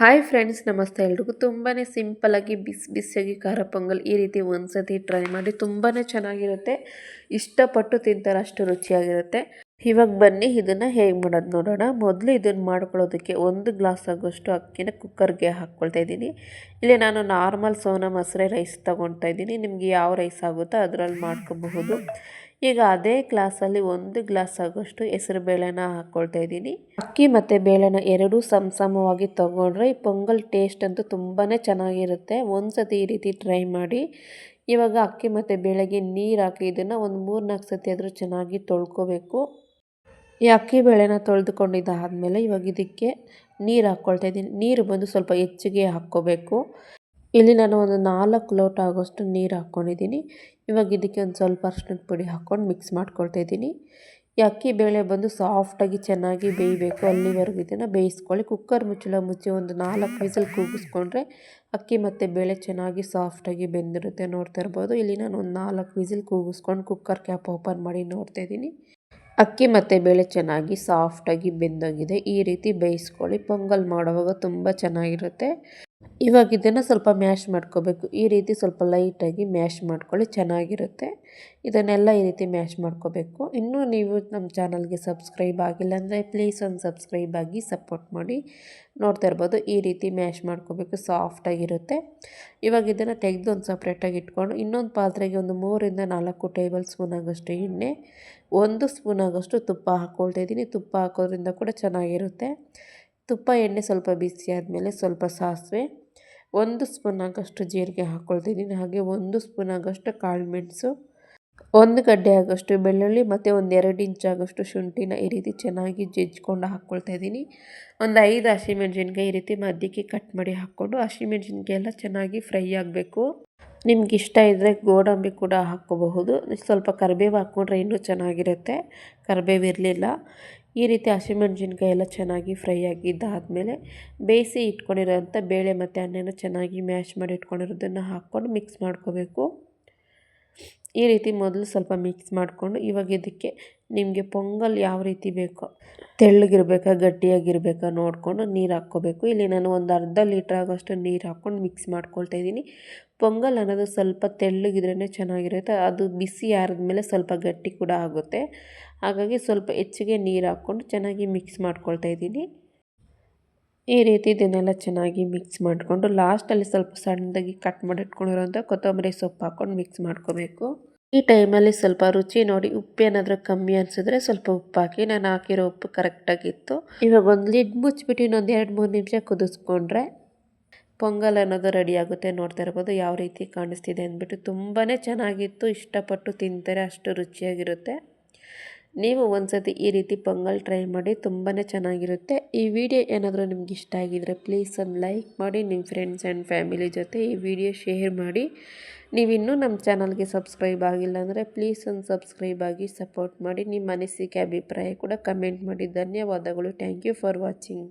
Hi friends ನಮಸ್ತೆ. ಎಲ್ರಿಗೂ ತುಂಬಾ ಸಿಂಪಲಾಗಿ ಬಿಸಿ ಬಿಸಿಯಾಗಿ ಖಾರ ಪೊಂಗಲ್ ಈ ರೀತಿ ಒಂದ್ಸತಿ ಟ್ರೈ ಮಾಡಿ ತುಂಬಾ ಚೆನ್ನಾಗಿರುತ್ತೆ. ಇಷ್ಟಪಟ್ಟು ತಿಂತಾರೆ ಅಷ್ಟು ರುಚಿಯಾಗಿರುತ್ತೆ. ಇವಾಗ ಬನ್ನಿ, ಇದನ್ನು ಹೇಗೆ ಮಾಡೋದು ನೋಡೋಣ. ಮೊದಲು ಇದನ್ನು ಮಾಡ್ಕೊಳ್ಳೋದಕ್ಕೆ ಒಂದು ಗ್ಲಾಸ್ ಆಗೋಷ್ಟು ಅಕ್ಕಿನ ಕುಕ್ಕರ್ಗೆ ಹಾಕ್ಕೊಳ್ತಾ ಇದ್ದೀನಿ. ಇಲ್ಲಿ ನಾನು ನಾರ್ಮಲ್ ಸೋನಾ ಮಸರೆ ರೈಸ್ ತೊಗೊಳ್ತಾ ಇದ್ದೀನಿ. ನಿಮಗೆ ಯಾವ ರೈಸ್ ಆಗುತ್ತೋ ಅದರಲ್ಲಿ ಮಾಡ್ಕೋಬಹುದು. ಈಗ ಅದೇ ಗ್ಲಾಸಲ್ಲಿ ಒಂದು ಗ್ಲಾಸ್ ಆಗೋಷ್ಟು ಹೆಸರು ಬೇಳೆನ ಹಾಕ್ಕೊಳ್ತಾ ಇದ್ದೀನಿ. ಅಕ್ಕಿ ಮತ್ತು ಬೇಳೆನ ಎರಡೂ ಸಮ ಸಮವಾಗಿ ತೊಗೊಂಡ್ರೆ ಈ ಪೊಂಗಲ್ ಟೇಸ್ಟ್ ಅಂತೂ ತುಂಬಾ ಚೆನ್ನಾಗಿರುತ್ತೆ. ಒಂದು ಸತಿ ಈ ರೀತಿ ಟ್ರೈ ಮಾಡಿ. ಇವಾಗ ಅಕ್ಕಿ ಮತ್ತು ಬೇಳೆಗೆ ನೀರು ಹಾಕಿ ಇದನ್ನು ಒಂದು ಮೂರು ನಾಲ್ಕು ಸತಿ ಆದರೂ ಚೆನ್ನಾಗಿ ತೊಳ್ಕೊಬೇಕು. ಈ ಅಕ್ಕಿ ಬೇಳೆನ ತೊಳೆದುಕೊಂಡಿದ್ದಾದಮೇಲೆ ಇವಾಗ ಇದಕ್ಕೆ ನೀರು ಹಾಕ್ಕೊಳ್ತಾ ಇದ್ದೀನಿ. ನೀರು ಬಂದು ಸ್ವಲ್ಪ ಹೆಚ್ಚಿಗೆ ಹಾಕ್ಕೋಬೇಕು. ಇಲ್ಲಿ ನಾನು ಒಂದು ನಾಲ್ಕು ಲೋಟ ಆಗೋಷ್ಟು ನೀರು ಹಾಕ್ಕೊಂಡಿದ್ದೀನಿ. ಇವಾಗ ಇದಕ್ಕೆ ಒಂದು ಸ್ವಲ್ಪ ಅರ್ಶಿನದ ಪುಡಿ ಹಾಕ್ಕೊಂಡು ಮಿಕ್ಸ್ ಮಾಡ್ಕೊಳ್ತಾ ಇದ್ದೀನಿ. ಈ ಅಕ್ಕಿ ಬೇಳೆ ಬಂದು ಸಾಫ್ಟಾಗಿ ಚೆನ್ನಾಗಿ ಬೇಯಬೇಕು ಅಲ್ಲಿವರೆಗೂ ಇದನ್ನು ಬೇಯಿಸ್ಕೊಳ್ಳಿ. ಕುಕ್ಕರ್ ಮುಚ್ಚಳ ಮುಚ್ಚಿ ಒಂದು ನಾಲ್ಕು ವಿಸಲ್ ಕೂಗಿಸ್ಕೊಂಡ್ರೆ ಅಕ್ಕಿ ಮತ್ತು ಬೇಳೆ ಚೆನ್ನಾಗಿ ಸಾಫ್ಟಾಗಿ ಬೆಂದಿರುತ್ತೆ ನೋಡ್ತಾ ಇರ್ಬೋದು. ಇಲ್ಲಿ ನಾನು ಒಂದು ನಾಲ್ಕು ವಿಸಿಲ್ ಕೂಗಿಸ್ಕೊಂಡು ಕುಕ್ಕರ್ ಕ್ಯಾಪ್ ಓಪನ್ ಮಾಡಿ ನೋಡ್ತಾ ಇದ್ದೀನಿ. ಅಕ್ಕಿ ಮತ್ತು ಬೇಳೆ ಚೆನ್ನಾಗಿ ಸಾಫ್ಟಾಗಿ ಬೆಂದೋಗಿದೆ. ಈ ರೀತಿ ಬೇಯಿಸ್ಕೊಳ್ಳಿ. ಪೊಂಗಲ್ ಮಾಡುವಾಗ ತುಂಬ ಚೆನ್ನಾಗಿರುತ್ತೆ. ಇವಾಗ ಇದನ್ನು ಸ್ವಲ್ಪ ಮ್ಯಾಶ್ ಮಾಡ್ಕೋಬೇಕು. ಈ ರೀತಿ ಸ್ವಲ್ಪ ಲೈಟಾಗಿ ಮ್ಯಾಶ್ ಮಾಡ್ಕೊಳ್ಳಿ, ಚೆನ್ನಾಗಿರುತ್ತೆ. ಇದನ್ನೆಲ್ಲ ಈ ರೀತಿ ಮ್ಯಾಶ್ ಮಾಡ್ಕೋಬೇಕು. ಇನ್ನೂ ನೀವು ನಮ್ಮ ಚಾನಲ್ಗೆ ಸಬ್ಸ್ಕ್ರೈಬ್ ಆಗಿಲ್ಲ ಅಂದರೆ ಪ್ಲೀಸ್ ಒಂದು ಸಬ್ಸ್ಕ್ರೈಬ್ ಆಗಿ ಸಪೋರ್ಟ್ ಮಾಡಿ. ನೋಡ್ತಾ ಇರ್ಬೋದು, ಈ ರೀತಿ ಮ್ಯಾಶ್ ಮಾಡ್ಕೋಬೇಕು ಸಾಫ್ಟಾಗಿರುತ್ತೆ ಇವಾಗ ಇದನ್ನು ತೆಗೆದು ಒಂದು ಸಪ್ರೇಟಾಗಿ ಇಟ್ಕೊಂಡು, ಇನ್ನೊಂದು ಪಾತ್ರೆಗೆ ಒಂದು ಮೂರಿಂದ ನಾಲ್ಕು ಟೇಬಲ್ ಸ್ಪೂನ್ ಆಗೋಷ್ಟು ಎಣ್ಣೆ, ಒಂದು ಸ್ಪೂನ್ ಆಗೋಷ್ಟು ತುಪ್ಪ ಹಾಕ್ಕೊಳ್ತಾ ಇದ್ದೀನಿ. ತುಪ್ಪ ಹಾಕೋದ್ರಿಂದ ಕೂಡ ಚೆನ್ನಾಗಿರುತ್ತೆ. ತುಪ್ಪ, ಎಣ್ಣೆ ಸ್ವಲ್ಪ ಬಿಸಿ ಆದಮೇಲೆ ಸ್ವಲ್ಪ ಸಾಸಿವೆ, ಒಂದು ಸ್ಪೂನ್ ಆಗೋಷ್ಟು ಜೀರಿಗೆ ಹಾಕ್ಕೊಳ್ತಿದ್ದೀನಿ ಹಾಗೆ ಒಂದು ಸ್ಪೂನ್ ಆಗೋಷ್ಟು ಕಾಳು ಮೆಣಸು, ಒಂದು ಗಡ್ಡೆ ಆಗೋಷ್ಟು ಬೆಳ್ಳುಳ್ಳಿ ಮತ್ತು ಒಂದು ಎರಡು ಇಂಚ್ ಆಗೋಷ್ಟು ಶುಂಠಿನ ಈ ರೀತಿ ಚೆನ್ನಾಗಿ ಜಜ್ಜಿಕೊಂಡು ಹಾಕ್ಕೊಳ್ತಾ ಇದ್ದೀನಿ. ಒಂದು ಐದು ಹಸಿಮೆಣ್ಸಿನ್ಕಾಯಿ ಈ ರೀತಿ ಮಧ್ಯಕ್ಕೆ ಕಟ್ ಮಾಡಿ ಹಾಕ್ಕೊಂಡು ಹಸಿಮೆಣ್ಸಿನ್ಕಾಯಿ ಎಲ್ಲ ಚೆನ್ನಾಗಿ ಫ್ರೈ ಆಗಬೇಕು. ನಿಮ್ಗೆ ಇಷ್ಟ ಇದ್ದರೆ ಗೋಡಂಬಿ ಕೂಡ ಹಾಕ್ಕೋಬಹುದು. ಸ್ವಲ್ಪ ಕರಿಬೇವು ಹಾಕ್ಕೊಂಡ್ರೆ ಇನ್ನೂ ಚೆನ್ನಾಗಿರುತ್ತೆ. ಕರಿಬೇವು ಇರಲಿಲ್ಲ. ಈ ರೀತಿ ಹಸಿಮೆಣ್ಸಿನ್ಕಾಯಿ ಎಲ್ಲ ಚೆನ್ನಾಗಿ ಫ್ರೈ ಆಗಿದ್ದಾದಮೇಲೆ ಬೇಯಿಸಿ ಇಟ್ಕೊಂಡಿರೋಂಥ ಬೇಳೆ ಮತ್ತು ಅನ್ನನ ಚೆನ್ನಾಗಿ ಮ್ಯಾಶ್ ಮಾಡಿ ಇಟ್ಕೊಂಡಿರೋದನ್ನು ಹಾಕ್ಕೊಂಡು ಮಿಕ್ಸ್ ಮಾಡ್ಕೋಬೇಕು. ಈ ರೀತಿ ಮೊದಲು ಸ್ವಲ್ಪ ಮಿಕ್ಸ್ ಮಾಡಿಕೊಂಡು ಇವಾಗ ಇದಕ್ಕೆ ನಿಮಗೆ ಪೊಂಗಲ್ ಯಾವ ರೀತಿ ಬೇಕೋ ತೆಳ್ಳಗಿರ್ಬೇಕಾ, ಗಟ್ಟಿಯಾಗಿರ್ಬೇಕಾ ನೋಡಿಕೊಂಡು ನೀರು ಹಾಕ್ಕೋಬೇಕು. ಇಲ್ಲಿ ನಾನು ಒಂದು ಅರ್ಧ ಲೀಟ್ರ್ ಆಗೋಷ್ಟು ನೀರು ಹಾಕ್ಕೊಂಡು ಮಿಕ್ಸ್ ಮಾಡ್ಕೊಳ್ತಾ ಇದ್ದೀನಿ. ಪೊಂಗಲ್ ಅನ್ನೋದು ಸ್ವಲ್ಪ ತೆಳ್ಳಗಿದ್ರೇ ಚೆನ್ನಾಗಿರುತ್ತೆ. ಅದು ಬಿಸಿ ಆರಿದ್ಮೇಲೆ ಸ್ವಲ್ಪ ಗಟ್ಟಿ ಕೂಡ ಆಗುತ್ತೆ. ಹಾಗಾಗಿ ಸ್ವಲ್ಪ ಹೆಚ್ಚಿಗೆ ನೀರು ಹಾಕ್ಕೊಂಡು ಚೆನ್ನಾಗಿ ಮಿಕ್ಸ್ ಮಾಡ್ಕೊಳ್ತಾ ಇದ್ದೀನಿ. ಈ ರೀತಿ ಇದನ್ನೆಲ್ಲ ಚೆನ್ನಾಗಿ ಮಿಕ್ಸ್ ಮಾಡಿಕೊಂಡು ಲಾಸ್ಟಲ್ಲಿ ಸ್ವಲ್ಪ ಸಣ್ಣದಾಗಿ ಕಟ್ ಮಾಡಿ ಇಟ್ಕೊಂಡಿರೋಂಥ ಕೊತ್ತಂಬರಿ ಸೊಪ್ಪು ಹಾಕ್ಕೊಂಡು ಮಿಕ್ಸ್ ಮಾಡ್ಕೋಬೇಕು. ಈ ಟೈಮಲ್ಲಿ ಸ್ವಲ್ಪ ರುಚಿ ನೋಡಿ ಉಪ್ಪು ಏನಾದರೂ ಕಮ್ಮಿ ಅನಿಸಿದ್ರೆ ಸ್ವಲ್ಪ ಉಪ್ಪು ಹಾಕಿ ನಾನು ಹಾಕಿರೋ ಉಪ್ಪು ಕರೆಕ್ಟಾಗಿತ್ತು ಇವಾಗ ಒಂದು ಲಿಡ್ ಮುಚ್ಚಿಬಿಟ್ಟು ಇನ್ನೊಂದು ಎರಡು ಮೂರು ನಿಮಿಷ ಕುದಿಸ್ಕೊಂಡ್ರೆ ಪೊಂಗಲ್ ಅನ್ನೋದು ರೆಡಿ ಆಗುತ್ತೆ ನೋಡ್ತಾ ಇರ್ಬೋದು ಯಾವ ರೀತಿ ಕಾಣಿಸ್ತಿದೆ ಅಂದ್ಬಿಟ್ಟು ತುಂಬಾ ಚೆನ್ನಾಗಿತ್ತು. ಇಷ್ಟಪಟ್ಟು ತಿಂತಾರೆ, ಅಷ್ಟು ರುಚಿಯಾಗಿರುತ್ತೆ. ನೀವು ಒಂದ್ಸತಿ ಈ ರೀತಿ ಪೊಂಗಲ್ ಟ್ರೈ ಮಾಡಿ ತುಂಬಾ ಚೆನ್ನಾಗಿರುತ್ತೆ. ಈ ವಿಡಿಯೋ ಏನಾದರೂ ನಿಮ್ಗೆ ಇಷ್ಟ ಆಗಿದ್ರೆ ಪ್ಲೀಸ್ ಒಂದು ಲೈಕ್ ಮಾಡಿ ನಿಮ್ಮ ಫ್ರೆಂಡ್ಸ್ ಆ್ಯಂಡ್ ಫ್ಯಾಮಿಲಿ ಜೊತೆ ಈ ವಿಡಿಯೋ ಶೇರ್ ಮಾಡಿ. ನೀವಿನ್ನೂ ನಮ್ಮ ಚಾನಲ್ಗೆ ಸಬ್ಸ್ಕ್ರೈಬ್ ಆಗಿಲ್ಲ ಅಂದರೆ ಪ್ಲೀಸ್ ಒಂದು ಸಬ್ಸ್ಕ್ರೈಬ್ ಆಗಿ ಸಪೋರ್ಟ್ ಮಾಡಿ. ನಿಮ್ಮ ಅನಿಸಿಕೆ, ಅಭಿಪ್ರಾಯ ಕೂಡ ಕಮೆಂಟ್ ಮಾಡಿ. ಧನ್ಯವಾದಗಳು. Thank you for watching